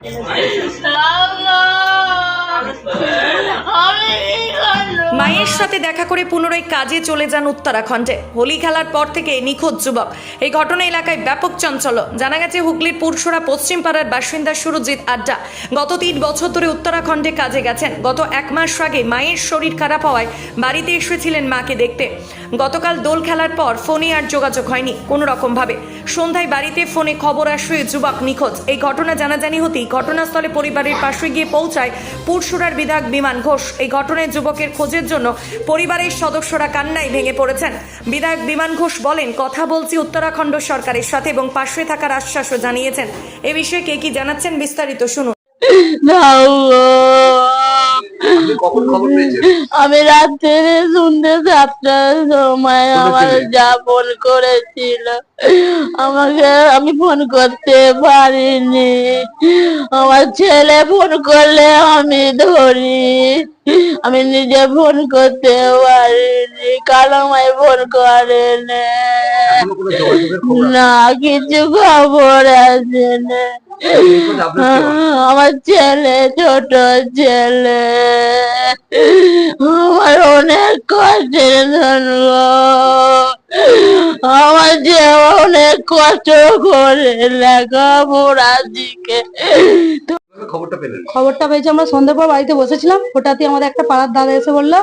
Não. মায়ের সাথে দেখা করে পুনরায় কাজে চলে যান উত্তরাখণ্ডে। হোলি খেলার পর থেকে নিখোঁজ যুবক। এই ঘটনা এলাকায় ব্যাপক চঞ্চল জানা গেছে, হুগলির পুরসুরা পশ্চিম পাড়ার বাসিন্দা সুরজিৎ আড্ডা গত তিন বছর ধরে উত্তরাখণ্ডে কাজে গেছেন। গত এক মাস আগে মায়ের শরীর খারাপ হওয়ায় বাড়িতে এসেছিলেন মাকে দেখতে। গতকাল দোল খেলার পর ফোনে আর যোগাযোগ হয়নি কোনো রকমভাবে। সন্ধ্যায় বাড়িতে ফোনে খবর আসে যুবক নিখোঁজ। এই ঘটনা জানাজানি হতেই ঘটনাস্থলে পরিবারের পাশে গিয়ে পৌঁছায় পুরসুরার বিধায়ক বিমান ঘোষ। এই ঘটনায় যুবকের খোঁজের জন্য পরিবারের সদস্যরা কান্নায় ভেঙে পড়েছেন। বিধায়ক বিমান ঘোষ বলেন কথা বলছি উত্তরাখণ্ড সরকারের সাথে এবং পাশে থাকার আশ্বাসও জানিয়েছেন। এ বিষয়ে কে কি জানাচ্ছেন বিস্তারিত শুনুন। আমি রাত্রে শুনতে সাতটার সময় আমার যা ফোন করেছিল আমাকে আমি ফোন করতে পারিনি। আমার ছেলে ফোন করলে আমি ধরি। আমি নিজে ফোন করতে পারিনি কারণ আমায় ফোন করেনি? না কিছু খবর আছে না? আমার ছেলে ছোট ছেলে। আমার অনেক কষ্টের জন্ম আমার যে অনেক কষ্ট করে লেখাপড়া দিকে খবরটা পেয়েছি আমরা সন্ধ্যের পর বাড়িতে বসেছিলাম। হঠাৎই আমাদের একটা পাড়ার দাদা এসে বলল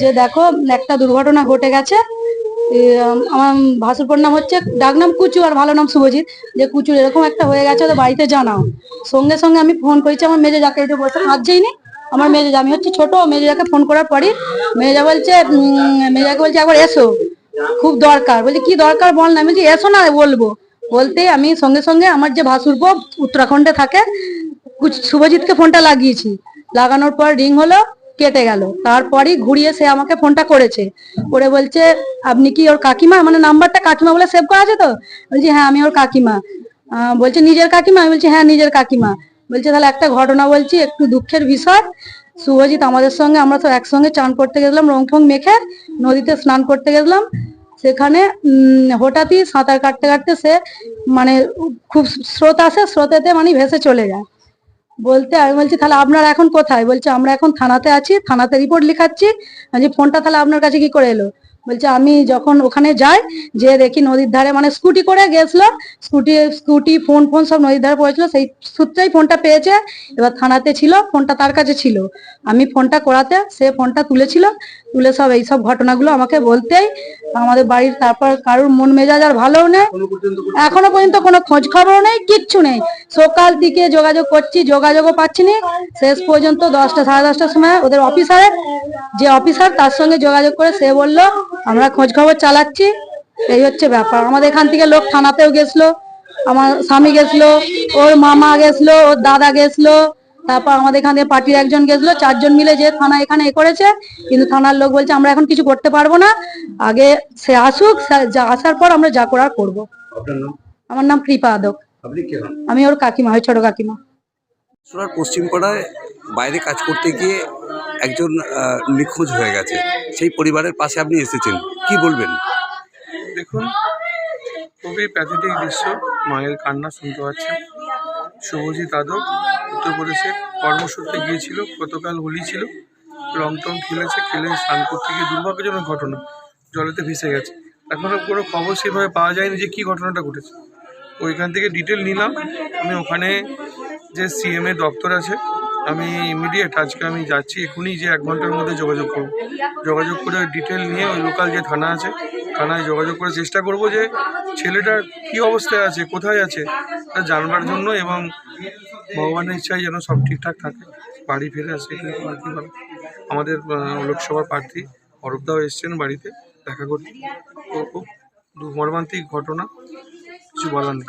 যে দেখো, একটা দুর্ঘটনা ঘটে গেছে। আমার ভাসুরপুর নাম হচ্ছে, ডাক নাম কুচু আর ভালো নাম শুভজিৎ। যে কুচুর এরকম একটা হয়ে গেছে, ওদের বাড়িতে জানাও। সঙ্গে সঙ্গে আমি ফোন করেছি, আমার মেজে যাকে এটা বসে হাত যাইনি আমার মেজে আমি হচ্ছে ছোট মেজেজাকে ফোন করার পরই মেজা বলছে মেজাকে বলছে, একবার এসো। খুব দরকার। বলছে, কি দরকার বল না? আমি বলছি, এসো না, বলব। বলতে আমি সঙ্গে সঙ্গে আমার যে ভাসুরপো উত্তরাখণ্ডে থাকে শুভজিৎকে ফোনটা লাগিয়েছি। লাগানোর পর রিং হলো, কেটে গেল। তারপরই ঘুরিয়ে সে আমাকে ফোনটা করেছে। করে বলছে, আপনি কি ওর কাকিমা? মানে নাম্বারটা কাকিমা বলে সেভ করা আছে তো? বলছি হ্যাঁ আমি ওর কাকিমা। বলছে, নিজের কাকিমা? আমি বলছি হ্যাঁ নিজের কাকিমা। বলছে, তাহলে একটা ঘটনা বলছি, একটু দুঃখের বিষয়। শুভজিৎ আমাদের সঙ্গে, আমরা তো একসঙ্গে চান করতে গেছিলাম রং ফং মেখে নদীতে স্নান করতে গেছিলাম। সেখানে হঠাৎই সাঁতার কাটতে কাটতে সে মানে খুব স্রোত আসে, স্রোতেতে মানে ভেসে চলে যায়। বলতে আমি বলছি তাহলে আপনার এখন কোথায়? বলছে আমরা এখন থানাতে আছি থানাতে রিপোর্ট লেখাচ্ছি বলছি, ফোনটা তাহলে আপনার কাছে কি করে এলো? বলছে আমি যখন ওখানে যাই যে দেখি নদীর ধারে মানে স্কুটি করে গেছিল স্কুটি স্কুটি ফোন ফোন সব নদীর ধারে পড়েছিল সেই সূত্রেই ফোনটা পেয়েছে এবার থানাতে ছিল ফোনটা তার কাছে ছিল। আমি ফোনটা করাতে সে ফোনটা তুলেছিল তুলে সব এইসব ঘটনাগুলো আমাকে বলতেই আমাদের বাড়ির তারপর কারোর মন মেজাজ আর ভালোও নেই এখনও পর্যন্ত কোনো খোঁজ খবর নেই কিচ্ছু নেই। সকাল দিকে যোগাযোগ করছি যোগাযোগও পাচ্ছি না শেষ পর্যন্ত দশটা সাড়ে দশটার সময় ওদের অফিসারের যে অফিসার তার সঙ্গে যোগাযোগ করে সে বলল আমরা খোঁজ খবর চালাচ্ছি এই হচ্ছে ব্যাপার। আমাদের এখান থেকে লোক থানাতেও গেছিল আমার স্বামী গেছিল ওর মামা গেছিল ওর দাদা গেছিল তারপর আমাদের এখান থেকে পার্টির একজন গেছিল চারজন মিলে যে থানা এখানে এ করেছে কিন্তু থানার লোক বলছে আমরা এখন কিছু করতে পারব না আগে সে আসুক যা আসার পর আমরা যা করার করব। আমার নাম কৃপা আদক। আপনি কে হন? আমি ওর কাকিমা হয় ছোট কাকিমা। পশ্চিমপাড়ায় বাইরে কাজ করতে গিয়ে একজন নিখোঁজ হয়ে গেছে। সেই পরিবারের পাশে আপনি এসেছেন। কি বলবেন? দেখুন, খুবই প্যাথেটিক দৃশ্য। মায়ের কান্না শুনতে পাচ্ছেন শুভজিৎ আদক উত্তরপ্রদেশে কর্মসূত্রে গিয়েছিল, গতকাল হোলি ছিল। রং টং খেলেছে, খেলে স্নান করতে গিয়ে দুর্ভাগ্যজনক ঘটনা। জলেতে ভেসে গেছে। এখনও কোনো খবর সেভাবে পাওয়া যায়নি যে কী ঘটনাটা ঘটেছে। ওইখান থেকে ডিটেল নিলাম। আমি ওখানে যে সিএম এর দপ্তর আছে আমি ইমিডিয়েট আজকে আমি যাচ্ছি, এখনই যে এক ঘণ্টার মধ্যে যোগাযোগ করব। যোগাযোগ করে ডিটেল নিয়ে ওই লোকাল যে থানা আছে, থানায় যোগাযোগ করে চেষ্টা করব যে ছেলেটার কি অবস্থায় আছে, কোথায় আছে, তা জানবার জন্য এবং ভগবানের ইচ্ছায় যেন সব ঠিকঠাক থাকে, বাড়ি ফিরে আসে। আমাদের লোকসভা প্রার্থী অরূপদাও এসছেন বাড়িতে, দেখা করতে। তো খুব মর্মান্তিক ঘটনা, কিছু বলার নেই।